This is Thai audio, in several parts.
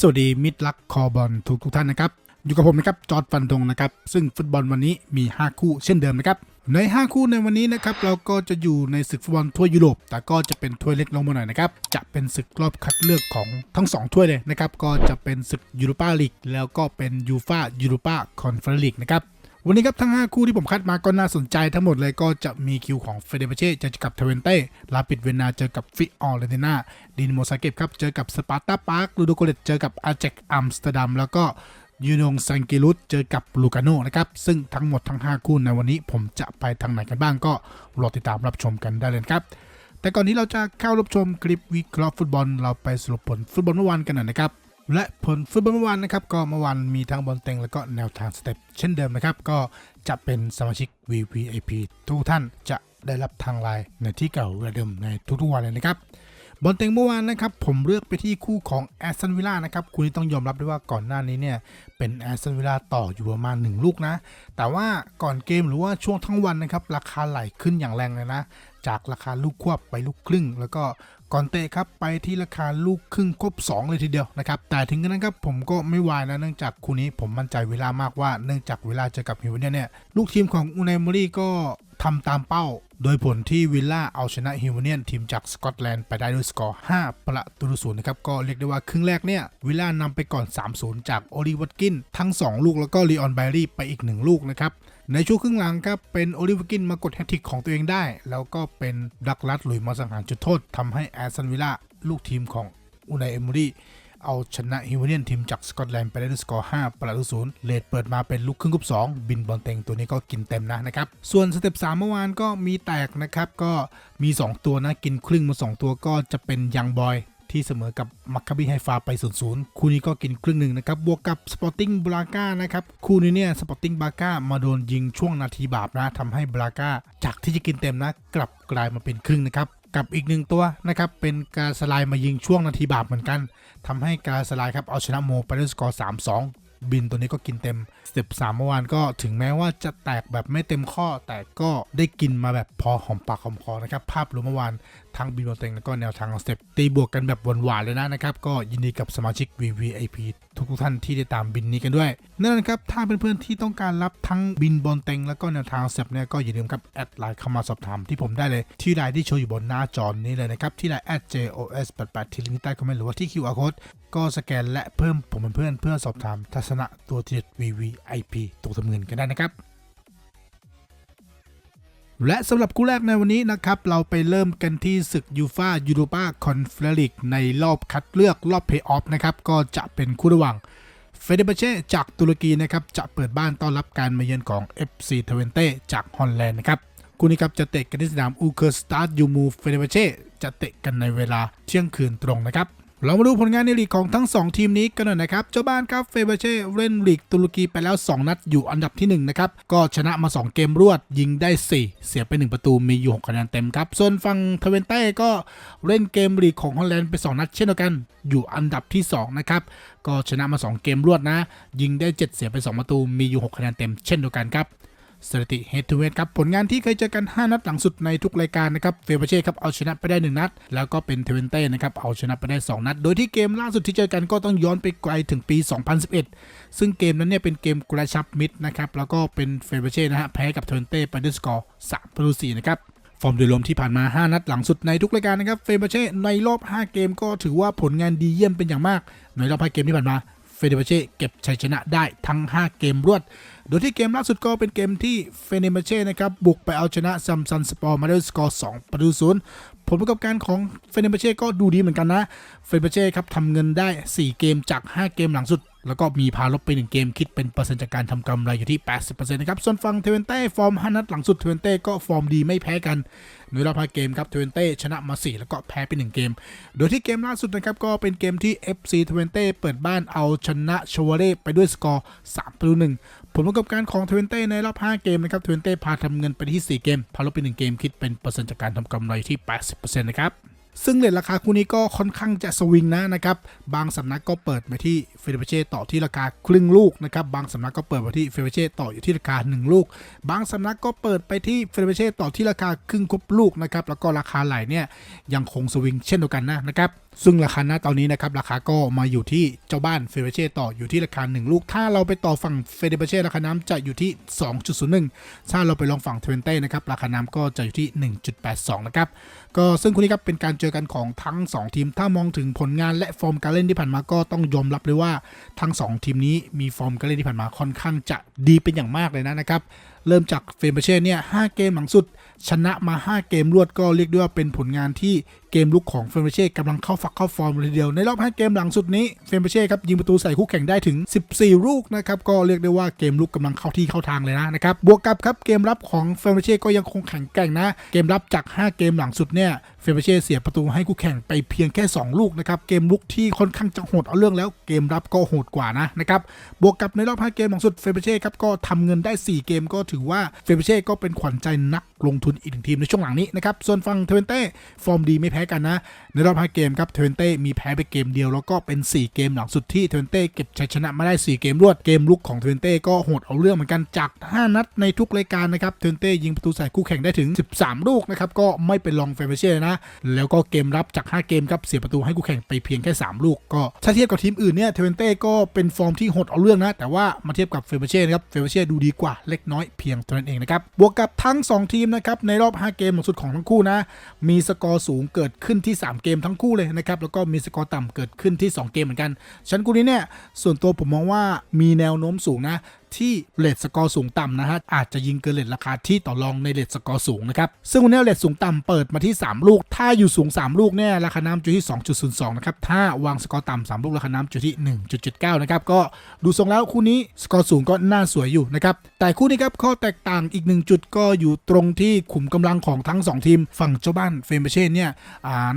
สวัสดีมิตรรักคอบอลทุกทุกท่านนะครับ อยู่กับผมนะครับจอร์ดฟันธงนะครับ ซึ่งฟุตบอลวันนี้มี 5 คู่เช่นเดิมนะครับ ใน 5 คู่ในวันนี้นะครับเราก็จะอยู่ในศึกฟุตบอลทั่วยุโรป แต่ก็จะเป็นถ้วยเล็กลงมาหน่อยนะครับ จะเป็นศึกรอบคัดเลือกของทั้ง 2 ถ้วยเลยนะครับ ก็จะเป็นศึกยูโรปาลีกแล้วก็เป็นยูฟายูโรปาคอนเฟอเรนซ์ลีกนะครับ วันนี้ครับทั้ง 5 คู่ที่ผมคัดมาก็น่าสนใจทั้งหมดเลยก็จะมีคิวของเฟเดเบเช่เจอกับเทเวนเต้ลาปิดเวนาเจอกับฟิออร์เรนตินาดินโมซาเก็บครับเจอกับสปาร์ตาปาร์คลูโดโกเลตเจอกับอาเจกอัมสเตอร์ดัมแล้วก็ยูนงซังกิรุตเจอกับลูกาโนนะครับซึ่งทั้งหมดทั้ง 5 คู่ในวันนี้ผมจะไปทางไหนกันบ้างก็รอติดตามรับชมกันได้เลยครับแต่ก่อนที่เราจะเข้ารับชมคลิปวิเคราะห์ฟุตบอลเราไปสรุปผลฟุตบอลเมื่อวานกันหน่อยนะครับ และผลฟุตบอลเมื่อวานนะครับก็เมื่อวานมีทั้งบอลเต็งแล้วก็แนวทางสเต็ปเช่นเดิมนะครับ ก็จะเป็นสมาชิก VVIP ทุกท่านจะได้รับทางไลน์ในที่เก่าและเดิมในทุกๆวันเลยนะครับ บอลเต็งเมื่อวานนะครับผมเลือกไปที่คู่ของแอสตันวิลล่านะครับคุณนี่ต้องยอมรับด้วยว่าก่อนหน้านี้เนี่ยเป็นแอสตันวิลล่าต่ออยู่ประมาณ 1 ลูกนะ แต่ว่าก่อนเกมหรือว่าช่วงทั้งวันนะครับราคาไหลขึ้นอย่างแรงเลยนะ จากราคาลูกควบไปลูกครึ่ง แล้วก็ก่อนเตะครับไปที่ราคาลูกครึ่งครบ 2 เลยทีเดียวนะครับแต่ถึงกระนั้นครับผมก็ไม่วายนะเนื่องจากคู่นี้ผมมั่นใจเวลามากว่าเนื่องจากเวลาเจอกับฮิวเนี่ยเนี่ยลูกทีมของอูนายมอรี่ก็ทำตามเป้า โดยผลที่วิลล่าเอาชนะฮิวเนียนทีมจากสกอตแลนด์ไปได้ด้วยสกอร์ 5 ประตูศูนย์นะครับก็เรียกได้ว่าครึ่งแรกเนี่ยวิลล่านำไปก่อน 3-0 จากโอลิวัตกินทั้ง 2 ลูกแล้วก็ลีออนไบรี่ไปอีก 1 ลูกนะครับในช่วงครึ่งหลังครับเป็นโอลิเวอร์กินมากดแฮตทริกของตัวเองได้ แล้วก็เป็นดักลัดหลุยมาสังหารจุดโทษทำให้แอสตันวิลล่าลูกทีมของอูนายเอมรี เอาชนะฮิวเนียนทีมจากสกอตแลนด์ไปได้ด้วยสกอร์5ประตูศูนย์เลดเปิดมาเป็นลูกครึ่งกรุ๊ป2บินบอลเต็งตัวนี้ก็กินเต็มนะนะครับ ส่วนสเต็ป3เมื่อวานก็มีแตกนะครับ ก็มี 2 ตัวนะ กินครึ่งมา 2 ตัวก็จะเป็นยังบอยที่เสมอกับมัคคาบีไฮฟาไป 0-0 คู่นี้ก็กินครึ่งหนึ่งนะครับ บวกกับสปอร์ติ้งบราก้านะครับ คู่นี้เนี่ยสปอร์ติ้งบราก้ามาโดนยิงช่วงนาทีบาปนะทำให้บราก้าจากที่จะกินเต็มนะ กลับกลายมาเป็นครึ่งนะครับ กับอีกหนึ่งตัวนะครับ เป็นกาสไลมายิงช่วงนาทีบาปเหมือนกัน ทำให้การสไลด์ครับเอาชนะโมไปด้วยสกอร์ 3-2 บินตัวนี้ก็กินเต็มสเต็ปสามเมื่อวานก็ถึงแม้ว่าจะแตกแบบไม่เต็มข้อ แต่ก็ได้กินมาแบบพอหอมปากหอมคอนะครับ ภาพรวมเมื่อวาน ทั้งบินบอลเต็งแล้วก็แนวทางของสเต็ปตีบวกกันแบบหวานๆเลยนะนะครับ ก็ยินดีกับสมาชิก VVIP ทุกๆท่านที่ได้ตามบินนี้กันด้วย นั่นนะครับ ถ้าเพื่อนๆที่ต้องการรับทั้งบินบอลเต็งแล้วก็แนวทางสเต็ปเนี่ยก็อย่าลืมครับ แอดไลน์เข้ามาสอบถามที่ผมได้เลย ที่ไลน์ที่โชว์อยู่บนหน้าจอนี้เลยนะครับ ที่ไลน์ @jos88 ที่ลิงก์ใต้คอมเมนต์หรือว่าที่ QR code ก็สแกนและเพิ่มผมเป็นเพื่อนเพื่อสอบถามทัศนะตัวทีเด็ด VVIP ตัวทำเงินกันได้นะครับ และสำหรับคู่แรกในวันนี้นะครับ เราไปเริ่มกันที่ศึกยูฟายูโรปาคอนเฟอเรนซ์ในรอบคัดเลือกรอบเพย์ออฟนะครับ ก็จะเป็นคู่ระหว่างเฟเดเบเช่จากตุรกีนะครับ จะเปิดบ้านต้อนรับการมาเยือนของ FC ทเวนเต้จากฮอลแลนด์นะครับคู่นี้ครับจะเตะกันที่สนามอูเคอร์สตาร์ยูมูเฟเดเบเช่จะเตะกันในเวลาเที่ยงคืนตรงนะครับ เรามาดูผลงานในลีกของทั้ง 2 ทีมนี้กันหน่อยนะครับ เจ้าบ้านครับเฟเบเช่เล่นลีกตุรกีไปแล้ว 2 นัดอยู่อันดับที่ 1 นะครับ ก็ชนะมา 2 เกมรวด ยิงได้ 4 เสียไป 1 ประตูมีอยู่ 6 คะแนนเต็มครับ ส่วนฝั่งเทเวนเต้ก็เล่นเกมลีกของฮอลแลนด์ไป 2 นัดเช่นเดียวกันอยู่อันดับที่ 2 นะครับ ก็ชนะมา 2 เกมรวดนะ ยิงได้ 7 เสียไป 2 ประตูมีอยู่ 6 คะแนนเต็มเช่นเดียวกันครับ สถิติเฮดทูเฮดครับผลงานที่เคยเจอกัน 5 นัดหลังสุดในทุกรายการนะครับเฟเบเช่ครับเอาชนะไปได้ 1 นัด แล้วก็เป็นเทเวนเต้นะครับเอาชนะไปได้ 2 นัด โดยที่เกมล่าสุดที่เจอกันก็ต้องย้อนไปไกลถึงปี 2011 ซึ่งเกมนั้นเนี่ยเป็นเกมกระชับมิตรนะครับแล้วก็เป็นเฟเบเช่นะฮะแพ้กับเทเวนเต้ไปด้วยสกอร์3ประตู4นะครับฟอร์มโดยรวมที่ผ่านมา 5 นัดหลังสุดในทุกรายการนะครับเฟเบเช่ในรอบ 5 เกมก็ถือว่าผลงานดีเยี่ยมเป็นอย่างมาก ในรอบ5เกมที่ผ่านมาเฟเดเบเช่เก็บชัยชนะได้ทั้ง 5 เกมรวด โดยที่เกมล่าสุดก็เป็นเกมที่เฟเนเบเช่นะครับบุกไปเอาชนะซัมซันสปอร์มาด้วยสกอร์2ประตูศูนย์ผลประกอบการของเฟเนเบเช่ก็ดูดีเหมือนกันนะ เฟเนเบเช่ครับทำเงินได้ 4 เกมจาก 5 เกมหลังสุด แล้วก็มีพาลบไป 1 เกมคิดเป็นเปอร์เซ็นต์จากการทำกำไรอยู่ที่ 80%นะครับ ส่วนฝั่งเทเวนเต้ฟอร์ม 5 นัดหลังสุดเทเวนเต้ก็ฟอร์มดีไม่แพ้กันในรอบ5เกมครับเทเวนเต้ชนะมา 4 แล้วก็แพ้ไป 1 เกม โดยที่เกมล่าสุดนะครับก็เป็นเกมที่ FC เทเวนเต้เปิดบ้านเอาชนะชวเร่ไปด้วยสกอร์3ประตู1 ผลประกอบการของเทเวนเต้ในรอบ 5 เกมนะครับเทเวนเต้พาทำเงินไปที่ 4 เกม พาลบไป 1 เกมคิดเป็นเปอร์เซ็นต์จากการทำกำไรที่ 80%นะครับซึ่งเลทราคาคู่นี้ก็ค่อนข้างจะสวิงนะนะครับบางสำนักก็เปิดไปที่เฟเดเช่ต่อที่ราคาครึ่งลูกนะครับบางสำนักก็เปิดไปที่เฟเดเช่ต่ออยู่ที่ราคา 1 ลูก บางสำนักก็เปิดไปที่เฟเดเช่ต่อที่ราคาครึ่งครบลูกนะครับแล้วก็ราคาไหลเนี่ยยังคงสวิงเช่นเดียวกันนะนะครับ ซึ่งราคาณตอนนี้นะครับราคาก็มาอยู่ที่เจ้าบ้านเฟเบเช่ต่ออยู่ที่ราคา 1 ลูก ถ้าเราไปต่อฝั่งเฟเบเช่ราคาน้ำจะอยู่ที่ 2.01 ถ้าเราไปลองฝั่งเทเวนเต้นะครับราคาน้ำก็จะอยู่ที่ 1.82 นะครับ ก็ซึ่งคู่นี้ครับเป็นการเจอกันของทั้ง 2 ทีม ถ้ามองถึงผลงานและฟอร์มการเล่นที่ผ่านมาก็ต้องยอมรับเลยว่าทั้ง 2 ทีมนี้มีฟอร์มการเล่นที่ผ่านมาค่อนข้างจะดีเป็นอย่างมากเลยนะนะครับ เริ่มจากเฟรมเบเช่เนี่ย5เกมหลังสุด ชนะมา 5 เกมรวดก็เรียกได้ว่าเป็นผลงานที่เกมลุกของเฟรมเบเช่กำลังเข้าฝักเข้าฟอร์มเลยเดียว ในรอบ 5 เกมหลังสุดนี้เฟรมเบเช่ครับยิงประตูใส่คู่แข่งได้ถึง 14 ลูกนะครับก็เรียกได้ว่าเกมลุกกำลังเข้าที่เข้าทางเลยนะนะครับบวกกับครับเกมรับของเฟรมเบเช่ก็ยังคงแข็งแกร่งนะ เกมรับจาก 5 เกมหลังสุดเนี่ย เฟเบเช่เสียประตูให้คู่แข่งไปเพียงแค่ 2 ลูกนะครับ เกมลุกที่ค่อนข้างจะโหดเอาเรื่องแล้วเกมรับก็โหดกว่านะนะครับ บวกกับในรอบ 5 เกมหลังสุดเฟเบเช่ครับก็ทำเงินได้ 4 เกมก็ถือว่าเฟเบเช่ก็เป็นขวัญใจนักลงทุนอีกหนึ่งทีมในช่วงหลังนี้นะครับ ส่วนฝั่งเทเวนเต้ฟอร์มดีไม่แพ้กันนะ ในรอบ 5 เกมครับเทเวนเต้มีแพ้ไปเกมเดียวแล้วก็เป็น 4 เกมหลังสุดที่เทเวนเต้เก็บชัยชนะมาได้ 4 เกมรวดเกมลุกของเทเวนเต้ก็โหดเอาเรื่องเหมือนกันจาก 5 นัดในทุกรายการนะครับเทเวนเต้ยิงประตูใส่คู่แข่งได้ถึง 13 ลูกนะครับก็ไม่เป็นรองเฟเบเช่นะแล้วก็เกมรับจาก 5 เกมครับเสียประตูให้คู่แข่งไปเพียงแค่ 3 ลูก ก็ถ้าเทียบกับทีมอื่นเนี่ยเทเวนเต้ก็เป็นฟอร์มที่โหดเอาเรื่องนะ แต่ว่ามาเทียบกับเฟเบเช่นะครับเฟเบเช่ดูดีกว่าเล็กน้อยเพียงเท่านั้นเองนะครับบวกกับทั้ง 2 ทีมนะครับในรอบ 5 เกมหลังสุดของทั้งคู่นะมีสกอร์สูงเกิดขึ้นที่ 3 เกมทั้งคู่เลยนะครับแล้วก็มีสกอร์ต่ำเกิดขึ้นที่ 2 เกมเหมือนกันฉันคู่นี้เนี่ยส่วนตัวผมมองว่ามีแนวโน้มสูงนะ ที่เลทสกอร์สูงต่ำนะฮะอาจจะยิงเกินเลทราคาที่ต่อรองในเลทสกอร์สูงนะครับซึ่งวันนี้เลทสูงต่ำเปิดมาที่ 3 ลูก ถ้าอยู่สูง 3 ลูกเนี่ยราคาน้ำอยู่ที่ 2.02นะครับถ้าวางสกอร์ต่ำ3ลูกราคาน้ำอยู่ที่ 1.79นะครับก็ดูทรงแล้วคู่นี้สกอร์สูงก็น่าสวยอยู่นะครับแต่คู่นี้ครับข้อแตกต่างอีกหนึ่งจุดก็อยู่ตรงที่ขุมกำลังของทั้ง 2 ทีม ฝั่งเจ้าบ้านเฟรมเบเช่เนี่ย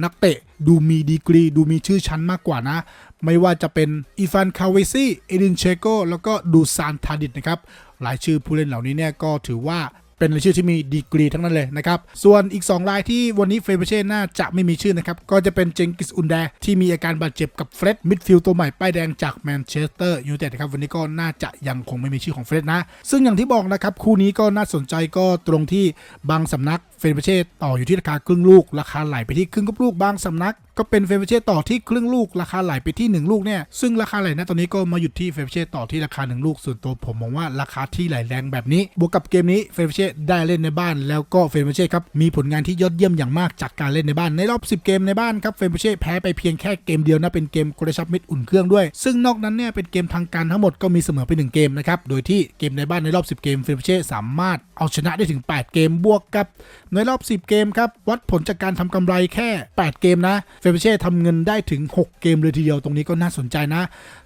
นักเตะดูมีดีกรี ดูมีชื่อชั้นมากกว่านะ ไม่ว่าจะเป็นอีฟานคาเวซี่เอดินเชโกแล้วก็ดูซานทาดิดนะครับรายชื่อผู้เล่นเหล่านี้เนี่ยก็ถือว่าเป็นรายชื่อที่มีดีกรีทั้งนั้นเลยนะครับ ส่วนอีก 2 รายที่วันนี้เฟเบเช่น่าจะไม่มีชื่อนะครับ ก็จะเป็นเจงกิสอุนแดที่มีอาการบาดเจ็บกับเฟร็ดมิดฟิลด์ตัวใหม่ ป้ายแดงจากแมนเชสเตอร์ยูไนเต็ดครับ วันนี้ก็น่าจะยังคงไม่มีชื่อของเฟร็ดนะ ซึ่งอย่างที่บอกนะครับ คู่นี้ก็น่าสนใจก็ตรงที่บางสำนักเฟเบเช่ต่ออยู่ที่ราคาครึ่งลูก ราคาไหลไปที่ครึ่งกับลูกบางสำนัก ก็เป็นเฟเบเช่ต่อที่ครึ่งลูกราคาไหลไปที่ 1 ลูกเนี่ยซึ่งราคาไหลนะตอนนี้ก็มาหยุดที่เฟเบเช่ต่อที่ราคา 1 ลูกส่วนตัวผมมองว่าราคาที่ไหลแรงแบบนี้ บวกกับเกมนี้เฟเบเช่ได้เล่นในบ้าน แล้วก็เฟเบเช่ครับมีผลงานที่ยอดเยี่ยมอย่างมากจากการเล่นในบ้านในรอบ 10 เกมในบ้านครับเฟเบเช่แพ้ไปเพียงแค่เกมเดียวนะเป็นเกมกระชับมิตรอุ่นเครื่องด้วย ซึ่งนอกนั้นเนี่ยเป็นเกมทางการทั้งหมดก็มีเสมอไปหนึ่งเกมนะครับโดยที่เกมในบ้านในรอบ 10 เกมเฟเบเช่สามารถเอาชนะได้ถึง 8 เกมบวกกับในรอบ 10 เกมครับวัดผลจากการทำกำไรแค่ 8 เกมนะเฟเบเช่ทำเงินได้ถึง 6 เกมเลยทีเดียวตรงนี้ก็น่าสนใจนะ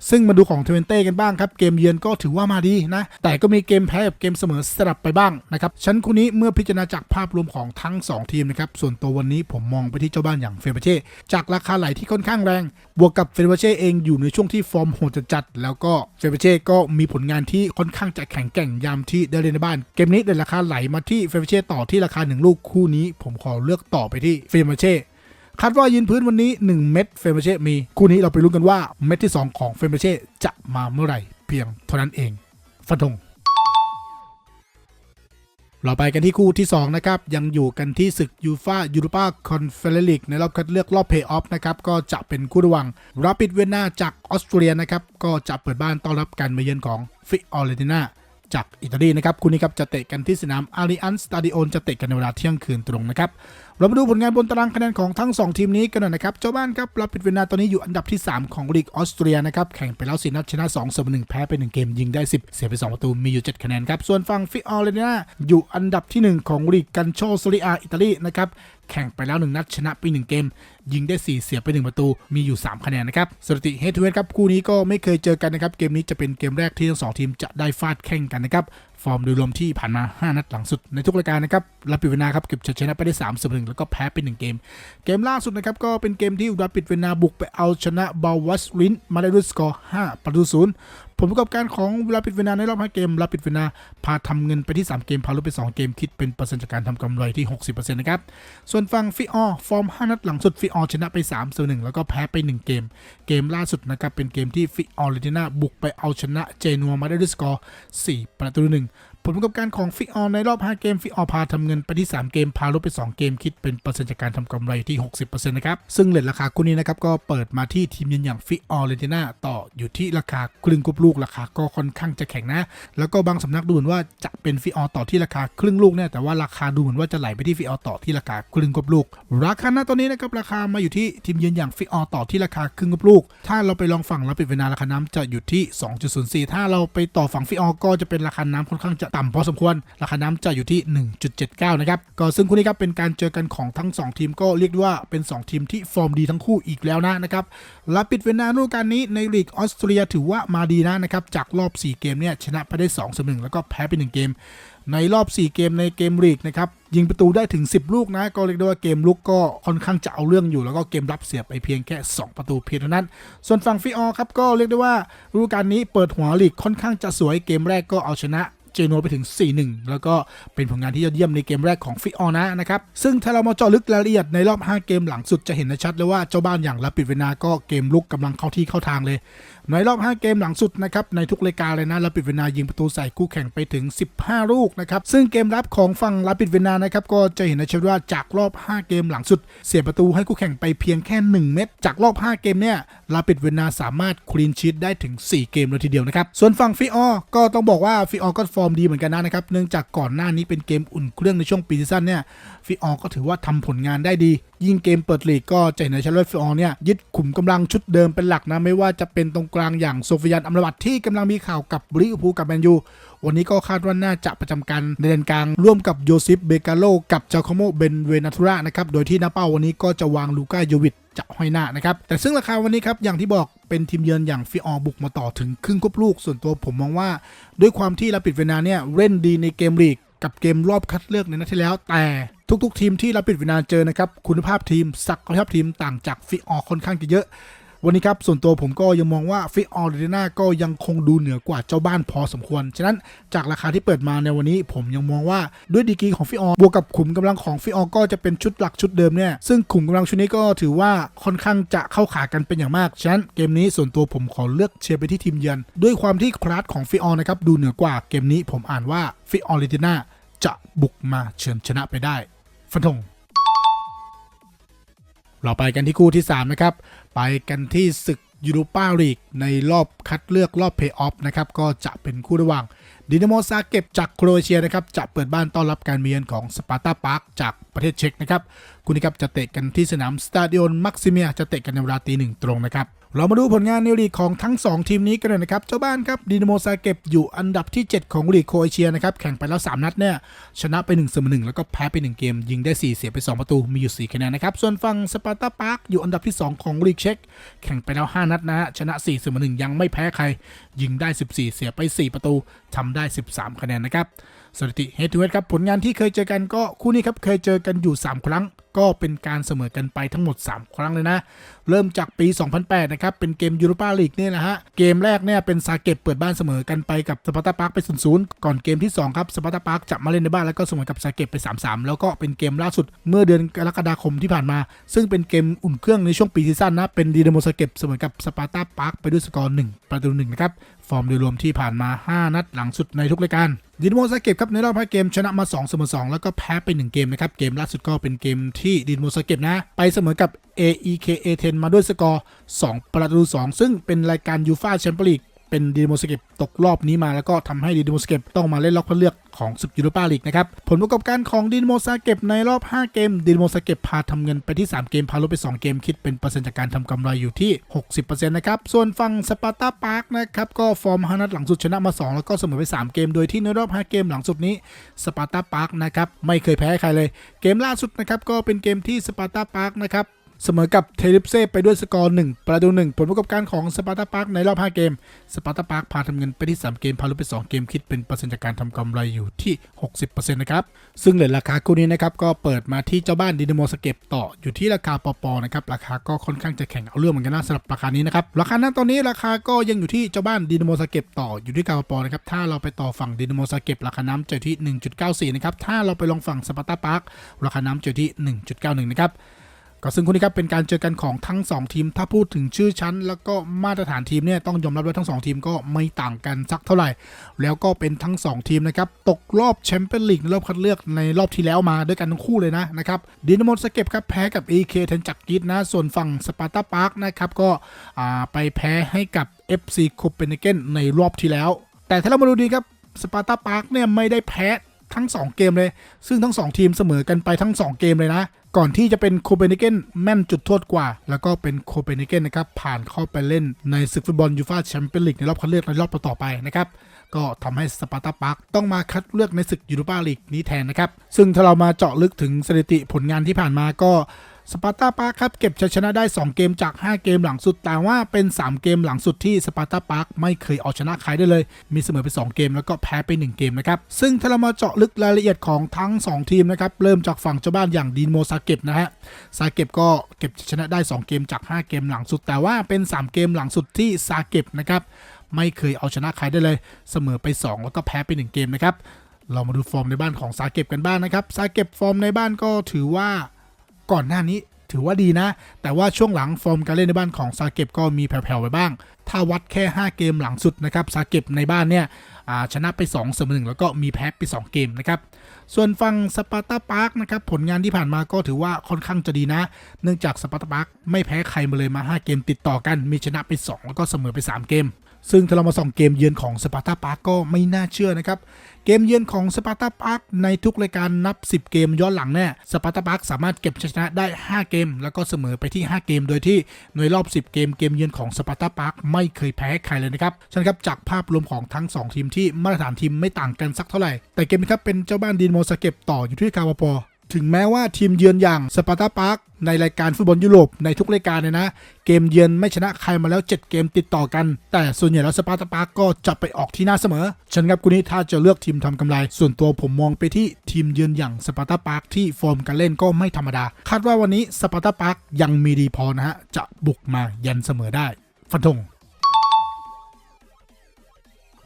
ซึ่งมาดูของเทเวนเต้กันบ้างครับ เกมเยือนก็ถือว่ามาดีนะ แต่ก็มีเกมแพ้กับเกมเสมอสลับไปบ้างนะครับชั้นคู่นี้เมื่อพิจารณาจากภาพรวมของทั้ง 2 ทีมนะครับ ส่วนตัววันนี้ผมมองไปที่เจ้าบ้านอย่างเฟเบเช่จากราคาไหลที่ค่อนข้างแรง บวกกับเฟเบเช่เองอยู่ในช่วงที่ฟอร์มโหดจัดแล้วก็เฟเบเช่ก็มีผลงานที่ค่อนข้างจะแข็งแกร่งยามที่ได้เล่นในบ้าน เกมนี้เดินราคาไหลมาที่เฟเบเช่ต่อที่ราคาหนึ่งลูกคู่นี้ ผมขอเลือกต่อไปที่เฟเบเช่ คาดว่ายืนพื้นวันนี้ 1 เม็ดเฟเบเช่มี คู่นี้เราไปลุ้นกันว่าเม็ดที่ 2 ของเฟเบเช่จะมาเมื่อไหร่เพียงเท่านั้นเอง ฟันธงเราไปกันที่คู่ที่ 2 นะครับ ยังอยู่กันที่ศึกยูฟายูโรปาคอนเฟเรลีกในรอบคัดเลือกรอบเพย์ออฟนะครับ ก็จะเป็นคู่ระหว่างราปิดเวียนนาจากออสเตรียนะครับ ก็จะเปิดบ้านต้อนรับการมาเยือนของฟิออเรตินาจากอิตาลีนะครับ คู่นี้ครับจะเตะกันที่สนามอาริอันสตาดิโอนจะเตะกันในเวลาเที่ยงคืนตรงนะครับ เรามาดูผลงานบนตารางคะแนนของทั้ง 2 ทีมนี้กันหน่อยนะครับ เจ้าบ้านครับราปิดเวียนนาตอนนี้อยู่อันดับที่ 3 ของลีกออสเตรียนะครับ แข่งไปแล้ว 4 นัดชนะ2เสมอ1แพ้ไป 1 เกม ยิงได้ 10 เสียไป 2 ประตู มีอยู่ 7 คะแนนครับ ส่วนฝั่งฟิออเรนาอยู่อันดับที่ 1 ของลีกกันโชซริอาอิตาลีนะครับแข่งไปแล้ว 1 นัดชนะไป1เกม ยิงได้ 4 เสียไป 1 ประตูมีอยู่ 3 คะแนนนะครับสถิติเฮดทูเฮดครับคู่นี้ก็ไม่เคยเจอกันนะครับเกมนี้จะเป็นเกมแรกที่ทั้งสองทีมจะได้ฟาดแข่งกันนะครับ ฟอร์มโดยรวมที่ผ่านมา 5 นัดหลังสุดในทุกรายการนะครับลาปิดเวนาครับเก็บชัยชนะไปได้3เสมอ1แล้วก็แพ้ไป1เกม เกมล่าสุดนะครับก็เป็นเกมที่อุดรปิดเวนาบุกไปเอาชนะบาวัสลินมาได้ด้วยสกอร์5ประตูศูนย์ ผลประกอบการของเวลาปิดเวลาในรอบ 5 เกมเวลาปิดเวลาพาทำเงินไปที่ 3 เกม พาลุไป 2 เกม คิดเป็นเปอร์เซ็นต์จากการทำกำไรที่ 60%นะครับ ส่วนฝั่งฟิออฟอร์ม 5 นัดหลังสุดฟิออชนะไป3เสมอ1แล้วก็แพ้ไป 1 เกม เกมล่าสุดนะครับเป็นเกมที่ฟิออเรตินาบุกไปเอาชนะเจนัวมาได้ด้วยสกอร์4ประตูหนึ่ง ผลประกอบการของฟิออนในรอบ 5 เกมฟิออพาทำเงินไปที่ 3 เกม พาลดไป 2 เกมคิดเป็นเปอร์เซ็นต์จากการทำกำไรที่ 60%นะครับ ซึ่งเลทราคาคู่นี้นะครับก็เปิดมาที่ทีมยืนอย่างฟิออเรนติน่าต่ออยู่ที่ราคาครึ่งกบลูกราคาก็ค่อนข้างจะแข็งนะ แล้วก็บางสำนักดูเหมือนว่าจะเป็นฟิออต่อที่ราคาครึ่งลูกเนี่ยแต่ว่าราคาดูเหมือนว่าจะไหลไปที่ฟิออต่อที่ราคาครึ่งกบลูก ราคาณตอนนี้นะครับราคามาอยู่ที่ทีมยืนอย่างฟิออต่อที่ราคาครึ่งกบลูก ถ้าเราไปลองฝั่งเรับปิดเวลาราคาน้ำจะอยู่ที่ 2.04 ถ้าเราไปต่อฝั่งฟิออก็จะเป็นราคาน้ำค่อนข้างจะต่ำพอสมควร ราคาน้ำจะอยู่ที่ 1.79 นะครับ ก็ซึ่งคู่นี้ครับเป็นการเจอกันของทั้ง 2 ทีมก็เรียกว่าเป็น 2 ทีมที่ฟอร์มดีทั้งคู่อีกแล้วนะนะครับรับปิดเวลาฤดูกาลนี้ในลีกออสเตรียถือว่ามาดีนะนะครับจากรอบ 4 เกมเนี่ยชนะไปได้2เสมอ1แล้วก็แพ้ไป 1 เกม ในรอบ 4 เกมในเกมลีกนะครับยิงประตูได้ถึง 10 ลูกนะก็เรียกได้ว่าเกมลุกก็ค่อนข้างจะเอาเรื่องอยู่ แล้วก็เกมรับเสียไปเพียงแค่ 2 ประตูเพียงเท่านั้น ส่วนฝั่งฟิออครับก็เรียกได้ว่าฤดูกาลนี้เปิดหัวลีกค่อนข้างจะสวยเกมแรกก็เอาชนะ เจโนไปถึง 4-1 แล้วก็เป็นผลงานที่ยอดเยี่ยมในเกมแรกของฟิออนะนะครับ ซึ่งถ้าเรามาเจาะลึกรายละเอียดในรอบ 5 เกมหลังสุดจะเห็นได้ชัดเลยว่าเจ้าบ้านอย่างลาปิดเวนาก็เกมลุกกำลังเข้าที่เข้าทางเลย ในรอบ 5 เกมหลังสุดนะครับในทุกรายการเลยนะลาปิดเวนายิงประตูใส่คู่แข่งไปถึง 15 ลูกนะครับซึ่งเกมรับของฝั่งลาปิดเวนานะครับก็จะเห็นได้ชัดว่าจากรอบ 5 เกมหลังสุด เสียประตูให้คู่แข่งไปเพียงแค่ 1 เม็ดจากรอบ 5 เกมเนี่ยลาปิดเวนาสามารถคลีนชีตได้ถึง 4 เกมเลยทีเดียวนะครับส่วนฝั่งฟิออก็ต้องบอกว่าฟิออก็ฟอร์มดีเหมือนกันนะครับเนื่องจากก่อนหน้านี้เป็นเกมอุ่นเครื่องในช่วงปีซีซั่นเนี่ยฟิออก็ถือว่าทำผลงานได้ดี ยิ่งเกมเปิดลีกก็จะเห็นในชัลเลอร์ฟิออเนี่ยยึดขุมกำลังชุดเดิมเป็นหลักนะ ไม่ว่าจะเป็นตรงกลางอย่างโซฟิยันอัมรบัตที่กำลังมีข่าวกับลิเวอร์พูลกับแมนยูวันนี้ก็คาดว่าน่าจะประจำการในแดนกลาง ร่วมกับโยซิฟเบกาโลกับจาโคโมเบนเวนาทูรานะครับ โดยที่หน้าเป้าวันนี้ก็จะวางลูก้าโยวิดจะห้อยหน้านะครับ แต่ซึ่งราคาวันนี้ครับ อย่างที่บอกเป็นทีมเยือนอย่างฟิออบุกมาต่อถึงครึ่งกบลูก ส่วนตัวผมมองว่า ด้วยความที่ลาปิดเวนาเนี่ยเล่นดีในเกมลีกกับเกมรอบคัดเลือกในนัดที่แล้วแต่ ทุกๆทีมที่ลาปิดเวนาเจอนะครับ คุณภาพทีมศักยภาพทีมต่างจากฟิออค่อนข้างจะเยอะ วันนี้ครับ ส่วนตัวผมก็ยังมองว่าฟิออร์เดน่าก็ยังคงดูเหนือกว่าเจ้าบ้านพอสมควร ฉะนั้นจากราคาที่เปิดมาในวันนี้ ผมยังมองว่าด้วยดีกรีของฟิออร์บวกกับขุมกำลังของฟิออร์ก็จะเป็นชุดหลักชุดเดิมเนี่ยซึ่งขุมกำลังชุดนี้ก็ถือว่าค่อนข้างจะเข้าขากันเป็นอย่างมากฉะนั้นเกมนี้ส่วนตัวผมขอเลือกเชียร์ไปที่ทีมเยือนด้วยความที่คลาสของฟิออร์นะครับดูเหนือกว่าเกมนี้ผมอ่านว่าฟิออร์เดน่าจะบุกมาเฉือนชนะไปได้ ฟันธงเราไปกันที่คู่ที่ 3 นะครับ ไปกันที่ศึกยูโรปาลีกในรอบคัดเลือกรอบเพย์ออฟนะครับ ก็จะเป็นคู่ระหว่างดินาโมซาเก็บจากโครเอเชียนะครับ จะเปิดบ้านต้อนรับการเมียนของสปาร์ตาปาร์คจากประเทศเช็กนะครับ คู่นี้ครับจะเตะกันที่สนามสตาดิโอนมักซิเมีย จะเตะกันในเวลาตีหนึ่งตรงนะครับ เรามาดูผลงานในลีกของทั้ง 2 ทีมนี้กันเลยนะครับ เจ้าบ้านครับดินาโมซาเก็บอยู่อันดับที่ 7 ของลีกโครเอเชียนะครับ แข่งไปแล้ว 3 นัดเนี่ยชนะไป1เสมอ1แล้วก็แพ้ไป 1 เกม ยิงได้ 4 เสียไป 2 ประตูมีอยู่ 4 คะแนนนะครับ ส่วนฝั่งสปาร์ตาปาร์คอยู่อันดับที่ 2 ของลีกเช็กแข่งไปแล้ว 5 นัดนะฮะชนะ4เสมอ1ยังไม่แพ้ใคร ยิงได้ 14 เสียไป 4 ประตู ทำได้ 13 คะแนนนะครับสถิติเฮดทูเฮดครับผลงานที่เคยเจอกันก็คู่นี้ครับเคยเจอกันอยู่ 3 ครั้ง ก็เป็นการเสมอกันไปทั้งหมด 3 ครั้งเลยนะ เริ่มจากปี 2008 นะครับ เป็นเกมยูโรปาลีกเนี่ยนะฮะ เกมแรกเนี่ยเป็นซาเก็บเปิดบ้านเสมอกันไปกับสปาร์ตาปาร์คไป 0-0 ก่อนเกมที่ 2 ครับสปาร์ตาปาร์คจะมาเล่นในบ้านแล้วก็เสมอกับซาเก็บไป 3-3 แล้วก็เป็นเกมล่าสุดเมื่อเดือนกรกฎาคมที่ผ่านมา ซึ่งเป็นเกมอุ่นเครื่องในช่วงปีซีซั่นนะเป็นดีนาโมซาเก็บเสมอกับสปาร์ตาปาร์คไปด้วยสกอร์1ประตู1นะครับฟอร์มโดยรวมที่ผ่านมา 5 นัดหลังสุดในทุกรายการดินโมซาเก็บครับในรอบ5เกมชนะมา2เสมอ2แล้วก็แพ้ไป 1 เกมนะครับ เกมล่าสุดก็เป็นเกมที่ดินโมซาเก็บนะ ไปเสมอกับ AEK A10 มาด้วยสกอร์ 2 ประตู 2 ซึ่งเป็นรายการยูฟาแชมเปี้ยนลีก เป็นดีโมสเก็บตกรอบนี้มาแล้วก็ทำให้ดีโมสเก็บต้องมาเล่นรอบคัดเลือกของศึกยูโรปาลีกนะครับ ผลประกอบการของดีโมซาเก็บในรอบ 5 เกมดีโมซาเก็บพาทำเงินไปที่ 3 เกม พาลดไป 2 เกม คิดเป็นเปอร์เซ็นต์จากการทำกำไรอยู่ที่ 60%นะครับ ส่วนฝั่งสปาร์ตาปาร์คนะครับ ก็ฟอร์ม5นัดหลังสุดชนะมา 2 แล้วก็เสมอไป 3 เกม โดยที่ในรอบ 5 เกมหลังสุดนี้สปาร์ตาปาร์คนะครับไม่เคยแพ้ใครเลย เกมล่าสุดนะครับก็เป็นเกมที่สปาร์ตาปาร์คนะครับ เสมอกับเทลิปเซ่ไปด้วยสกอร์1ประตู 1 ผลประกอบการของสปาร์ตาปาร์คในรอบ 5 เกม สปาร์ตาปาร์คพาทำเงินไปที่ 3 เกม พาลดไป 2 เกมคิดเป็นเปอร์เซ็นต์จากการทำกำไรอยู่ที่ 60%นะครับ ซึ่งเหรียญราคาคู่นี้นะครับก็เปิดมาที่เจ้าบ้านดินาโมสเก็บต่ออยู่ที่ราคาปอปอนะครับราคาก็ค่อนข้างจะแข่งเอาเรื่องเหมือนกันนะสำหรับราคานี้นะครับราคาณตอนนี้ราคาก็ยังอยู่ที่เจ้าบ้านดินาโมสเก็บต่ออยู่ที่กาปอปอนะครับถ้าเราไปต่อฝั่งดินาโมสเก็บราคาน้ำจะที่ 1.94นะครับถ้าเราไปลงฝั่งสปาร์ตาปาร์คราคาน้ำจะที่ 1.91นะครับ ก็ซึ่งคู่นี้ครับเป็นการเจอกันของทั้ง 2 ทีม ถ้าพูดถึงชื่อชั้น แล้วก็มาตรฐานทีมเนี่ยต้องยอมรับว่าทั้ง 2 ทีมก็ไม่ต่างกันสักเท่าไหร่ แล้วก็เป็นทั้ง 2 ทีมนะครับตกรอบแชมเปี้ยนลีกในรอบคัดเลือกในรอบที่แล้วมาด้วยกันทั้งคู่เลยนะนะครับดินาโมสเก็บครับแพ้กับ AK เทนจักกิดนะส่วนฝั่งสปาร์ตาปาร์กนะครับก็ไปแพ้ให้กับ FC โคเปนเฮเกนในรอบที่แล้ว แต่ถ้าเรามาดูดีครับสปาร์ตาปาร์กเนี่ยไม่ได้แพ้ ทั้ง 2 เกมเลย ซึ่งทั้ง 2 ทีมเสมอกันไปทั้ง 2 เกมเลยนะ ก่อนที่จะเป็นโคเปนเฮเกนแม่นจุดโทษกว่า แล้วก็เป็นโคเปนเฮเกนนะครับผ่านเข้าไปเล่นในศึกฟุตบอลยูฟ่าแชมเปี้ยนลีกในรอบคัดเลือกในรอบต่อไปนะครับก็ทำให้สปาร์ตาปาร์กต้องมาคัดเลือกในศึกยูโรปาลีกนี้แทนนะครับซึ่งถ้าเรามาเจาะลึกถึงสถิติผลงานที่ผ่านมาก็ สปาร์ตาปาร์คครับเก็บชัยชนะได้ 2 เกมจาก 5 เกมหลังสุด แต่ว่าเป็น 3 เกมหลังสุดที่สปาร์ตาปาร์คไม่เคยเอาชนะใครได้เลย มีเสมอไป 2 เกมแล้วก็แพ้ไป 1 เกมนะครับ ซึ่งถ้าเรามาเจาะลึกรายละเอียดของทั้ง 2 ทีมนะครับ เริ่มจากฝั่งเจ้าบ้านอย่างดีนโมซาเก็บนะฮะ ซาเก็บก็เก็บชนะได้ 2 เกมจาก 5 เกมหลังสุด แต่ว่าเป็น 3 เกมหลังสุดที่ซาเก็บนะครับไม่เคยเอาชนะใครได้เลย เสมอไป 2 แล้วก็แพ้ไป 1 เกมนะครับ เรามาดูฟอร์มในบ้านของซาเก็บกันบ้างนะครับ ซาเก็บฟอร์มในบ้านก็ถือว่า ก่อนหน้านี้ถือว่าดีนะ แต่ว่าช่วงหลังฟอร์มการเล่นในบ้านของซาเก็บก็มีแผ่วๆไปบ้าง ถ้าวัดแค่ 5 เกมหลังสุดนะครับซาเก็บในบ้านเนี่ยชนะไป2เสมอหนึ่งแล้วก็มีแพ้ไป 2 เกมนะครับ ส่วนฝั่งสปาร์ตาปาร์กนะครับผลงานที่ผ่านมาก็ถือว่าค่อนข้างจะดีนะ เนื่องจากสปาร์ตาปาร์กไม่แพ้ใครมาเลยมา 5 เกมติดต่อกัน มีชนะไป 2 แล้วก็เสมอไป 3 เกม ซึ่งถ้าเรามาส่องเกมเยือนของสปาร์ตาปาร์กก็ไม่น่าเชื่อนะครับ เกมเยือนของสปาร์ตาปาร์กในทุกรายการนับ 10 เกมย้อนหลังเนี่ยสปาร์ตาปาร์กสามารถเก็บชัยชนะได้ 5 เกม แล้วก็เสมอไปที่ 5 เกม โดยที่ในรอบ 10 เกมเกมเยือนของสปาร์ตาปาร์กไม่เคยแพ้ใครเลยนะครับฉะนั้นครับจากภาพรวมของทั้ง 2 ทีมที่มาตรฐานทีมไม่ต่างกันสักเท่าไหร่แต่เกมนี้ครับเป็นเจ้าบ้านดินโมสเก็บต่ออยู่ที่คาวาปอ ถึงแม้ว่าทีมเยือนอย่างสปาร์ตาปาร์กในรายการฟุตบอลยุโรปในทุกรายการเนี่ยนะ เกมเยือนไม่ชนะใครมาแล้ว 7 เกมติดต่อกัน แต่ส่วนใหญ่แล้วสปาร์ตาปาร์กก็จะไปออกที่หน้าเสมอฉันครับคุณนี้ถ้าจะเลือกทีมทำกำไร ส่วนตัวผมมองไปที่ทีมเยือนอย่างสปาร์ตาปาร์กที่ฟอร์มการเล่นก็ไม่ธรรมดา คาดว่าวันนี้สปาร์ตาปาร์กยังมีดีพอนะฮะจะบุกมายันเสมอได้ ฟันธง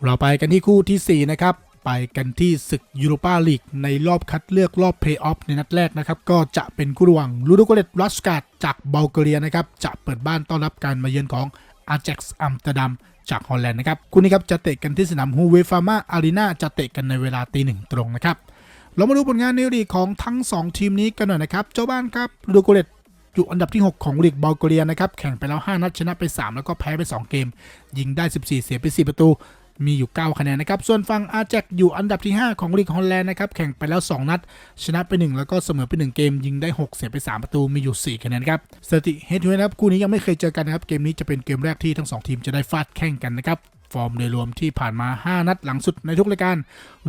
เราไปกันที่คู่ทีสี่4 นะครับ ไปกันที่ศึกยูโรปาลีกในรอบคัดเลือกรอบเพลย์ออฟในนัดแรกนะครับ ก็จะเป็นคู่ระหว่างลูโดโกเลตรัสกาดจากบัลแกเรียนะครับ จะเปิดบ้านต้อนรับการมาเยือนของอาแจ็กซ์อัมสเตอร์ดัมจากฮอลแลนด์นะครับ คู่นี้ครับจะเตะกันที่สนามฮูเวฟามาอารีนาจะเตะกันในเวลาตีหนึ่งตรงนะครับ เรามาดูผลงานในลีกของทั้ง 2 ทีมนี้กันหน่อยนะครับ เจ้าบ้านครับลูโดโกเลตอยู่อันดับที่ 6 ของลีกบัลแกเรียนะครับ แข่งไปแล้ว 5 นัดชนะไป 3 แล้วก็แพ้ไป 2 เกม ยิงได้ 14 เสียไป 4 ประตู มีอยู่ 9 คะแนนนะครับ ส่วนฝั่งอาแจกอยู่อันดับที่ 5 ของลีกฮอลแลนด์นะครับ แข่งไปแล้ว 2 นัด ชนะไป 1 แล้วก็เสมอไป 1 เกม ยิงได้ 6 เสียไป 3 ประตู มีอยู่ 4 คะแนนครับ สติเฮดทูเฮดนะครับ คู่นี้ยังไม่เคยเจอกันนะครับ เกมนี้จะเป็นเกมแรกที่ทั้ง 2 ทีมจะได้ฟาดแข่งกันนะครับฟอร์มโดยรวมที่ผ่านมา 5 นัดหลังสุดในทุกรายการ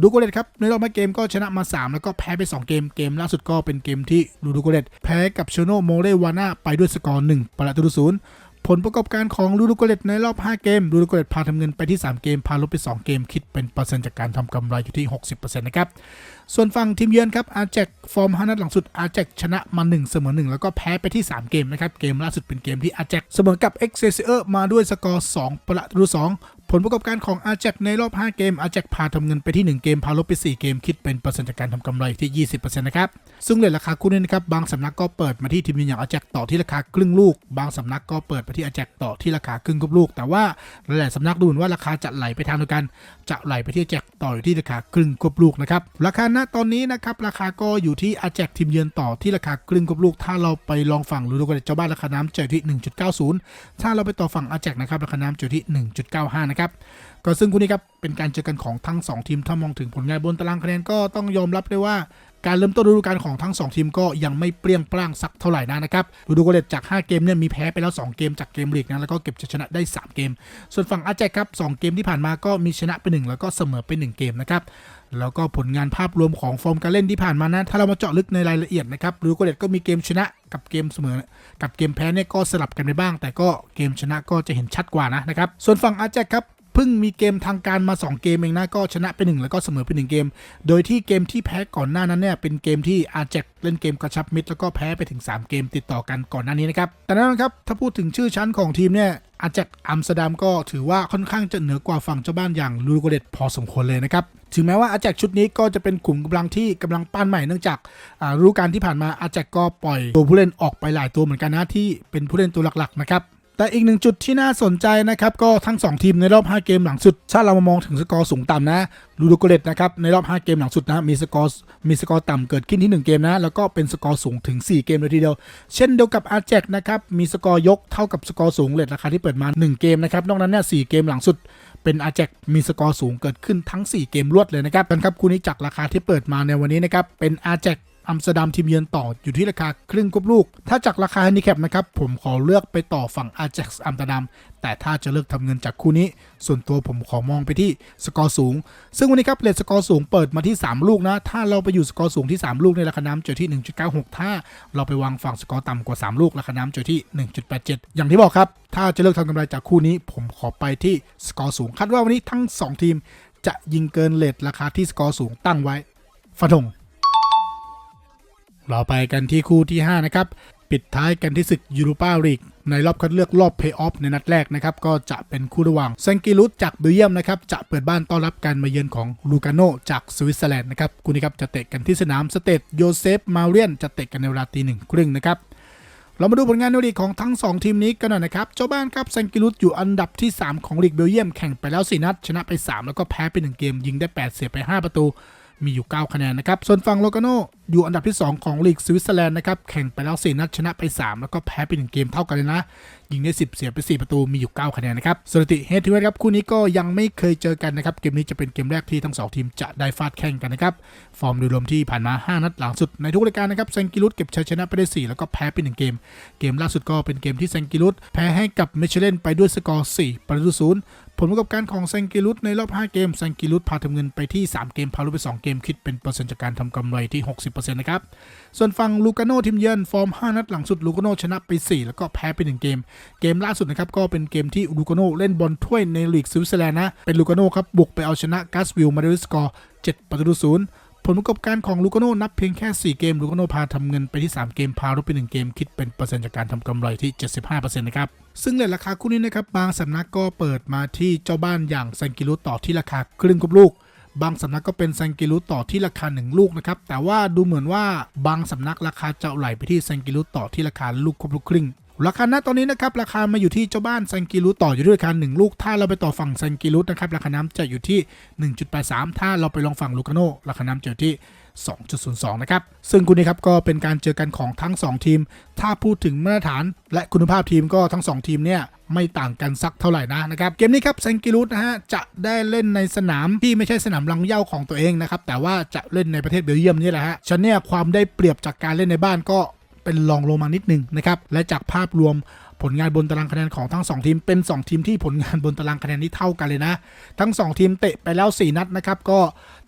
ดูโกเลตครับ ในรอบมาเกมก็ชนะมา 3 แล้วก็แพ้ไป 2 เกม เกมล่าสุดก็เป็นเกมที่ดูดูโกเลตแพ้กับเชโนโมเรวาน่าไปด้วยสกอร์1ประตูต่อศูนย์ ผลประกอบการของลูดูโกเลตในรอบ 5 เกมลูดูโกเลตพาทำเงินไปที่ 3 เกม พาลบไป 2 เกม คิดเป็นเปอร์เซ็นต์จากการทำกำไรอยู่ที่ 60%นะครับ ส่วนฝั่งทีมเยือนครับอาแจกฟอร์ม 5 นัดหลังสุดอาแจกชนะมา 1 เสมอ 1 แล้วก็แพ้ไปที่ 3 เกมนะครับ เกมล่าสุดเป็นเกมที่อาแจกเสมอกับเอ็กเซเซอร์มาด้วยสกอร์ 2 ประตูต่อ2 ผลประกอบการของอาแจกในรอบ 5 เกมอาแจกพาทำเงินไปที่ 1 เกม พาลบไป 4 เกม คิดเป็นเปอร์เซ็นต์จากการทำกำไรที่ 20%นะครับ ซึ่งเลทราคาคู่นี้นะครับ บางสำนักก็เปิดมาที่ทีมเยือนอย่างอาแจกต่อที่ราคาครึ่งลูก บางสำนักก็เปิดไปที่อาแจกต่อที่ราคาครึ่งกับลูก แต่ว่าหลายๆสำนักดูเหมือนว่าราคาจะไหลไปทางเดียวกัน จะไหลไปที่อาแจกต่ออยู่ที่ราคาครึ่งควบลูกนะครับ ราคาณตอนนี้นะครับ ราคาก็อยู่ที่อาแจกทีมเยือนต่อที่ราคาครึ่งควบลูก ถ้าเราไปลองฝั่งลูดูกันเจ้าบ้านราคาน้ำเจะอที่ 1.90 ถ้าเราไปต่อฝั่งอาแจกนะครับราคาน้ำจอที่ 1.95นะครับ ก็ซึ่งคู่นี้ครับเป็นการเจอกันของทั้ง 2 ทีมถ้ามองถึงผลงานบนตารางคะแนนก็ต้องยอมรับได้ว่าการเริ่มต้นฤดูกาลของทั้ง 2 ทีมก็ยังไม่เปรี้ยงปร้างสักเท่าไหร่นะนะครับดูดูโกเลตจาก 5 เกมเนี่ยมีแพ้ไปแล้ว 2 เกมจากเกมลีกนะแล้วก็เก็บชนะได้ 3 เกม ส่วนฝั่งอาแจกครับ 2 เกมที่ผ่านมาก็มีชนะไป 1 แล้วก็เสมอไป 1 เกมนะครับแล้วก็ผลงานภาพรวมของฟอร์มการเล่นที่ผ่านมานะถ้าเรามาเจาะลึกในรายละเอียดนะครับดูโกเลตก็มีเกมชนะกับเกมเสมอ กับเกมแพ้เนี่ยก็สลับกันไปบ้าง แต่ก็เกมชนะก็จะเห็นชัดกว่านะนะครับส่วนฝั่งอาแจกครับ พิ่งมีเกมทางการมา 2 เกมเองนะก็ชนะไป1แล้วก็เสมอไป1เกม โดยที่เกมที่แพ้ก่อนหน้านั้นเนี่ยเป็นเกมที่อาแจกเล่นเกมกระชับมิตรแล้วก็แพ้ไปถึง 3 เกมติดต่อกันก่อนหน้านี้นะครับแต่นั้นนะครับถ้าพูดถึงชื่อชั้นของทีมเนี่ยอาแจกอัมสเตอร์ดัมก็ถือว่าค่อนข้างจะเหนือกว่าฝั่งเจ้าบ้านอย่างลูโกเลตพอสมควรเลยนะครับถึงแม้ว่าอาแจกชุดนี้ก็จะเป็นกลุ่มกำลังที่กำลังปั้นใหม่เนื่องจากอ่าฤดูกาลที่ผ่านมาอาแจกก็ปล่อยตัวผู้เล่นออกไปหลายตัวเหมือนกันนะที่เป็นผู้เล่นตัวหลักๆนะครับ แต่อีกหนึ่งจุดที่น่าสนใจนะครับ ก็ทั้ง 2 ทีมในรอบ 5 เกมหลังสุด ถ้าเรามามองถึงสกอร์สูงต่ำนะลูโดโกเลตนะครับในรอบ 5 เกมหลังสุดนะมีสกอร์มีสกอร์ต่ำเกิดขึ้นที่ 1 เกมนะ แล้วก็เป็นสกอร์สูงถึง 4 เกมเลยทีเดียว เช่นเดียวกับอาร์เจกนะครับมีสกอร์ยกเท่ากับสกอร์สูงเลทราคาที่เปิดมา 1 เกมนะครับนอกนั้นเนี่ยสเกมหลังสุดเป็นอาแจกมีสกอร์สูงเกิดขึ้นทั้ง 4 เกมรวดเลยนะครับกันครับคู่นี้จากราคาที่เปิดมาในวันนี้นะครับเป็นอาแจก อัมสเตอร์ดัมทีมเยือนต่ออยู่ที่ราคาครึ่งกบลูก ถ้าจากราคาแฮนดิแคปนะครับ ผมขอเลือกไปต่อฝั่งอาแจ็กซ์อัมสเตอร์ดัมแต่ถ้าจะเลือกทำเงินจากคู่นี้ ส่วนตัวผมขอมองไปที่สกอร์สูง ซึ่งวันนี้ครับเลทสกอร์สูงเปิดมาที่ 3 ลูกนะ ถ้าเราไปอยู่สกอร์สูงที่ 3 ลูกในราคาน้ำเจอที่ 1.96 ถ้าเราไปวางฝั่งสกอร์ต่ำกว่า 3 ลูกราคาน้ำเจอที่ 1.87 อย่างที่บอกครับ ถ้าจะเลือกทำกำไรจากคู่นี้ ผมขอไปที่สกอร์สูงคาดว่าวันนี้ทั้งสองทีม จะยิงเกินเลทราคาที่สกอร์สูงตั้งไว้ฟันธง เราไปกันที่คู่ที่ 5 นะครับ ปิดท้ายกันที่ศึกยูโรปาลีกในรอบคัดเลือกรอบเพย์ออฟในนัดแรกนะครับ ก็จะเป็นคู่ระหว่างเซงกิรุสจากเบลเยียมนะครับ จะเปิดบ้านต้อนรับการมาเยือนของลูกาโนจากสวิตเซอร์แลนด์นะครับคู่นี้ครับจะเตะกันที่สนามสเตดโยเซฟมาเรียนจะเตะกันในเวลาตีหนึ่งครึ่งนะครับเรามาดูผลงานในลีกของทั้ง 2 ทีมนี้กันหน่อยนะครับ เจ้าบ้านครับเซงกิรุสอยู่อันดับที่ 3 ของลีกเบลเยียมแข่งไปแล้ว 4 นัด ชนะไป 3 แล้วก็แพ้ไป 1 เกมยิงได้ 8 เสียไป 5 ประตู มีอยู่ 9 คะแนนนะครับ ส่วนฝั่งโลกาโนอยู่อันดับที่ 2 ของลีกสวิตเซอร์แลนด์นะครับ แข่งไปแล้ว 4 นัดชนะไป 3 แล้วก็แพ้ไป1เกมเท่ากันเลยนะ ยิงได้ 10 เสียไป 4 ประตู มีอยู่ 9 คะแนนนะครับสถิติเฮดทูเฮดครับ คู่นี้ก็ยังไม่เคยเจอกันนะครับ เกมนี้จะเป็นเกมแรกที่ทั้งสองทีมจะได้ฟาดแข่งกันนะครับ ฟอร์มโดยรวมที่ผ่านมา 5 นัดหลังสุดในทุกรายการนะครับเซงกิรุสเก็บชัยชนะไปได้ 4 แล้วก็แพ้ไป1เกม เกมล่าสุดก็เป็นเกมที่เซงกิรุสแพ้ให้กับเมเชเลนไปด้วยสกอร์4 ประตูศูนย์ ผลประกอบการของเซงกิรุตในรอบ 5 เกมเซงกิรุตพาทำเงินไปที่ 3 เกม พาลุไป2เกมคิดเป็นเปอร์เซ็นต์จากการทำกำไรที่ 60%นะครับ ส่วนฝั่งลูกาโนทีมเยือนฟอร์ม 5 นัดหลังสุดลูกาโนชนะไป 4 แล้วก็แพ้ไป 1 เกม เกมล่าสุดนะครับก็เป็นเกมที่ลูกาโนเล่นบอลถ้วยในลีกสวิตเซอร์แลนด์นะเป็นลูกาโนครับบุกไปเอาชนะกัสวิลมาด้วยสกอร์7ประตูศูนย์ ผลประกอบการของลูกาโนนับเพียงแค่ 4 เกมลูกาโนพาทำเงินไปที่ 3 เกม พาลดไป 1 เกม คิดเป็นเปอร์เซ็นต์จากการทำกำไรที่ 75%นะครับซึ่งเลทราคาคู่นี้นะครับบางสำนักก็เปิดมาที่เจ้าบ้านอย่างซังกิรุต่อที่ราคาครึ่งกบลูกบางสำนักก็เป็นซังกิรุต่อที่ราคา 1 ลูกนะครับ แต่ว่าดูเหมือนว่าบางสำนักราคาจะไหลไปที่ซังกิรุต่อที่ราคาลูกครบลูกครึ่ง ราคาณตอนนี้นะครับราคามาอยู่ที่เจ้าบ้านซังกิรุต่ออยู่ที่ราคา1ลูก ถ้าเราไปต่อฝั่งซังกิรุนะครับราคาน้ำจะอยู่ที่ 1.83 ถ้าเราไปลองฝั่งลูกาโนราคาน้ำจะอยู่ที่ 2.02 นะครับ ซึ่งคู่นี้ครับก็เป็นการเจอกันของทั้ง 2 ทีม ถ้าพูดถึงมาตรฐานและคุณภาพทีมก็ทั้ง 2 ทีมเนี่ยไม่ต่างกันสักเท่าไหร่นะนะครับ เกมนี้ครับเซงกิรุสนะฮะจะได้เล่นในสนามที่ไม่ใช่สนามรังเย้าของตัวเองนะครับแต่ว่าจะเล่นในประเทศเบลเยียมนี่แหละฮะฉะนั้นเนี่ยความได้เปรียบจากการเล่นในบ้านก็ เป็นรองลงมานิดนึงนะครับและจากภาพรวม ผลงานบนตารางคะแนนของทั้ง 2 ทีมเป็น 2 ทีมที่ผลงานบนตารางคะแนนที่เท่ากันเลยนะ ทั้ง 2 ทีมเตะไปแล้ว 4 นัดนะครับก็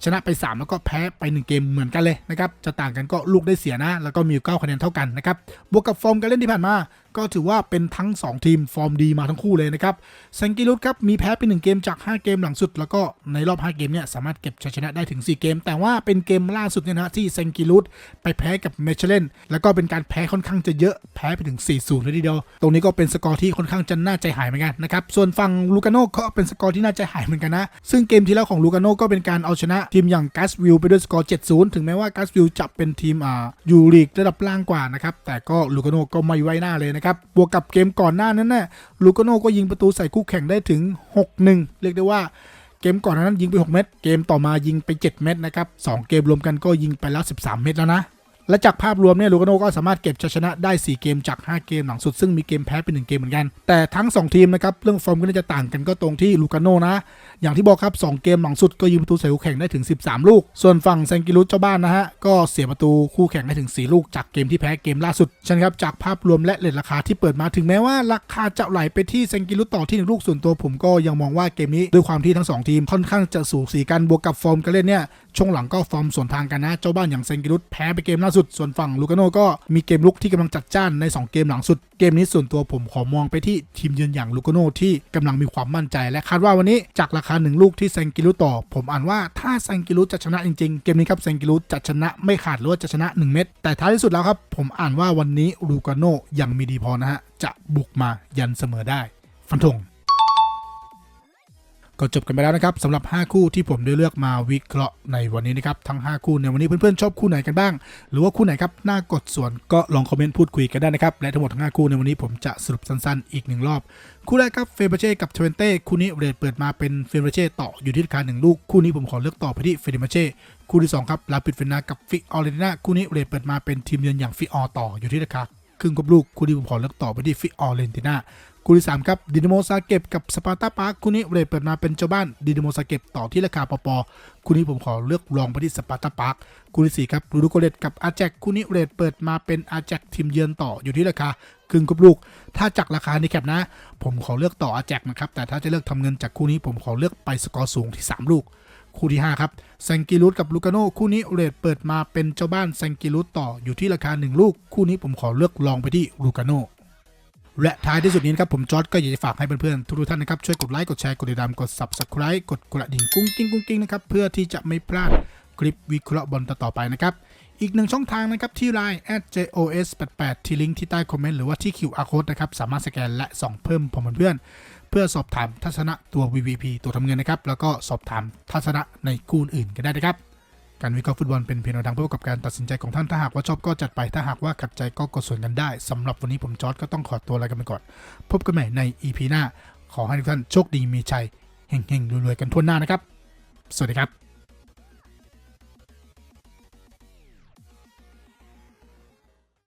ชนะไป 3 แล้วก็แพ้ไป 1 เกมเหมือนกันเลยนะครับจะต่างกันก็ลูกได้เสียนะ แล้วก็มี9คะแนนเท่ากันนะครับบวกกับฟอร์มการเล่นที่ผ่านมา ก็ถือว่าเป็นทั้ง 2 ทีมฟอร์มดีมาทั้งคู่เลยนะครับเซงกิรุสครับมีแพ้ไป1เกมจาก 5 เกมหลังสุด แล้วก็ในรอบ 5 เกมเนี่ยสามารถเก็บชัยชนะได้ถึง 4 เกม แต่ว่าเป็นเกมล่าสุดเนี่ยนะที่เซงกิรุสไปแพ้กับเมเชเลนแล้วก็เป็นการแพ้ค่อนข้างจะเยอะแพ้ไปถึง4-0เลยทีเดียวตรงนี้ก็เป็นสกอร์ที่ค่อนข้างจะน่าใจหายเหมือนกันนะครับ ส่วนฝั่งลูกาโน่ก็เป็นสกอร์ที่น่าใจหายเหมือนกันนะ ซึ่งเกมที่แล้วของลูกาโน่ก็เป็นการเอาชนะทีมอย่างกัสวิลไปด้วยสกอร์ 7-0 ถึงแม้ว่ากัสวิลจะเป็นทีมอ่าอยู่ลีกระดับล่างกว่านะครับ แต่ก็ลูกาโน่ก็ไม่ไว้หน้าเลยนะครับ บวกกับเกมก่อนหน้านั้นน่ะลูกาโน่ก็ยิงประตูใส่คู่แข่งได้ถึง 6-1 เรียกได้ว่าเกมก่อนนานั้นยิงไป 6 เม็ด เกมต่อมายิงไป 7 เม็ดนะครับ 2 เกมรวมกันก็ยิงไปแล้ว 13 เม็ดแล้วนะ และจากภาพรวมเนี่ยลูกาโนก็สามารถเก็บชัยชนะได้ 4 เกมจาก 5 เกมหลังสุด ซึ่งมีเกมแพ้ไป1เกมเหมือนกัน แต่ทั้ง 2 ทีมนะครับเรื่องฟอร์มก็น่าจะต่างกันก็ตรงที่ลูกาโนนะ อย่างที่บอกครับ 2 เกมหลังสุดก็ยิงประตูใส่คู่แข่งได้ถึง 13 ลูก ส่วนฝั่งเซงกิรุสเจ้าบ้านนะฮะก็เสียประตูคู่แข่งได้ถึง 4 ลูกจากเกมที่แพ้เกมล่าสุดฉะนันครับจากภาพรวมและเลทราคาที่เปิดมาถึงแม้ว่าราคาจะไหลไปที่เซงกิรุสต่อที่หนึ่งลูกส่วนตัวผมก็ยังมองว่าเกมนี้ด้วยความที่ทั้งสองทีมค่อนข้างจะสูสีกันบวกกับฟอร์มการเล่นเนี่ยช่วงหลังก็ฟอร์มสวนทางกันนะ เจ้าบ้านอย่างเซงกิรุสแพ้ไปเกมล่าสุด ส่วนฝั่งลูกาโนก็มีเกมลุกที่กำลังจัดจ้านใน 2 เกมหลังสุด เกมนี้ส่วนตัวผมขอมองไปที่ทีมเยือนอย่างลูกาโนที่กำลังมีความมั่นใจ และคาดว่าวันนี้จากราคาหนึ่งลูกที่เซงกิรุตต่อ ผมอ่านว่าถ้าเซงกิรุตจะชนะจริงๆ เกมนี้ครับเซงกิรุตจะชนะไม่ขาดหรือว่าจะชนะ 1 เม็ดแต่ท้ายที่สุดแล้วครับผมอ่านว่าวันนี้ลูกาโนยังมีดีพอนะฮะจะบุกมายันเสมอได้ ฟันธง ก็จบกันไปแล้วนะครับสำหรับ 5 คู่ที่ผมได้เลือกมาวิเคราะห์ในวันนี้นะครับทั้ง 5 คู่ในวันนี้เพื่อนๆชอบคู่ไหนกันบ้าง หรือว่าคู่ไหนครับน่ากดส่วนก็ลองคอมเมนต์พูดคุยกันได้นะครับและทั้งหมดทั้ง5คู่ในวันนี้ผมจะสรุปสั้นๆ อีกหนึ่งรอบ คู่แรกครับเฟเบเช่กับเทเวนเต้คู่นี้เรทเปิดมาเป็นเฟเบเช่ต่ออยู่ที่ราคาหนึ่งลูกคู่นี้ผมขอเลือกต่อไปที่เฟเดเมเช่คู่ที่สองครับลาปิดเฟนากับฟิออเรตินาคู่นี้เรทเปิดมาเป็นทีมเยือนอย่างฟิออต่ออยู่ที่ราคาครึ่งกบลูกคู่นี้ผมขอเลือกต่อไปที่ฟิออเรนตินา คู่ที่สามครับดินโมซาเก็บกับสปาร์ตาปาร์คคู่นี้เรทเปิดมาเป็นเจ้าบ้านดินโมซาเก็บต่อที่ราคาปอปอคู่นี้ผมขอเลือกลองไปที่สปาร์ตาปาร์คคู่ที่สี่ครับลูดูโกเลตกับอาแจกคู่นี้เรทเปิดมาเป็นอาแจกทีมเยือนต่ออยู่ที่ราคาครึ่งกบลูก ถ้าจากราคาในแคปนะ ผมขอเลือกต่ออาแจกนะครับแต่ถ้าจะเลือกทำเงินจากคู่นี้ผมขอเลือกไปสกอร์สูงที่ 3 ลูก คู่ที่5ครับแซงกิรุตกับลูกาโนคู่นี้เรทเปิดมาเป็นเจ้าบ้านแซงกิรุตต่ออยู่ที่ราคา 1 ลูก คู่นี้ผมขอเลือกลองไปที่ลูกาโน และท้ายที่สุดนี้นะครับผมจอร์ดก็อยากจะฝากให้เพื่อนๆทุกท่านนะครับช่วยกดไลค์กดแชร์กดติดตามกด subscribe กดกระดิ่งกุ้งกิ้งกุ้งกิ้งนะครับเพื่อที่จะไม่พลาดคลิปวิเคราะห์บอลต่อๆไปนะครับอีกหนึ่งช่องทางนะครับที่ Line @jos88 ที่ลิงก์ที่ใต้คอมเมนต์หรือว่าที่ QR code นะครับสามารถสแกนและส่องเพิ่มผมเพื่อนเพื่อสอบถามทัศนะตัว VVP ตัวทำเงินนะครับแล้วก็สอบถามทัศนะในคู่อื่นก็ได้นะครับ การวิเคราะห์ฟุตบอลเป็นเพียงแนวทางเพื่อกับการตัดสินใจของท่านถ้าหากว่าชอบก็จัดไปถ้าหากว่าขัดใจก็กดส่วนกันได้สำหรับวันนี้ผมจอร์ดก็ต้องขอตัวลากันไปก่อน พบกันใหม่ใน EP หน้า ขอให้ทุกท่านโชคดีมีชัยเฮงๆรวยๆกันทั่วหน้านะครับ สวัสดีครับ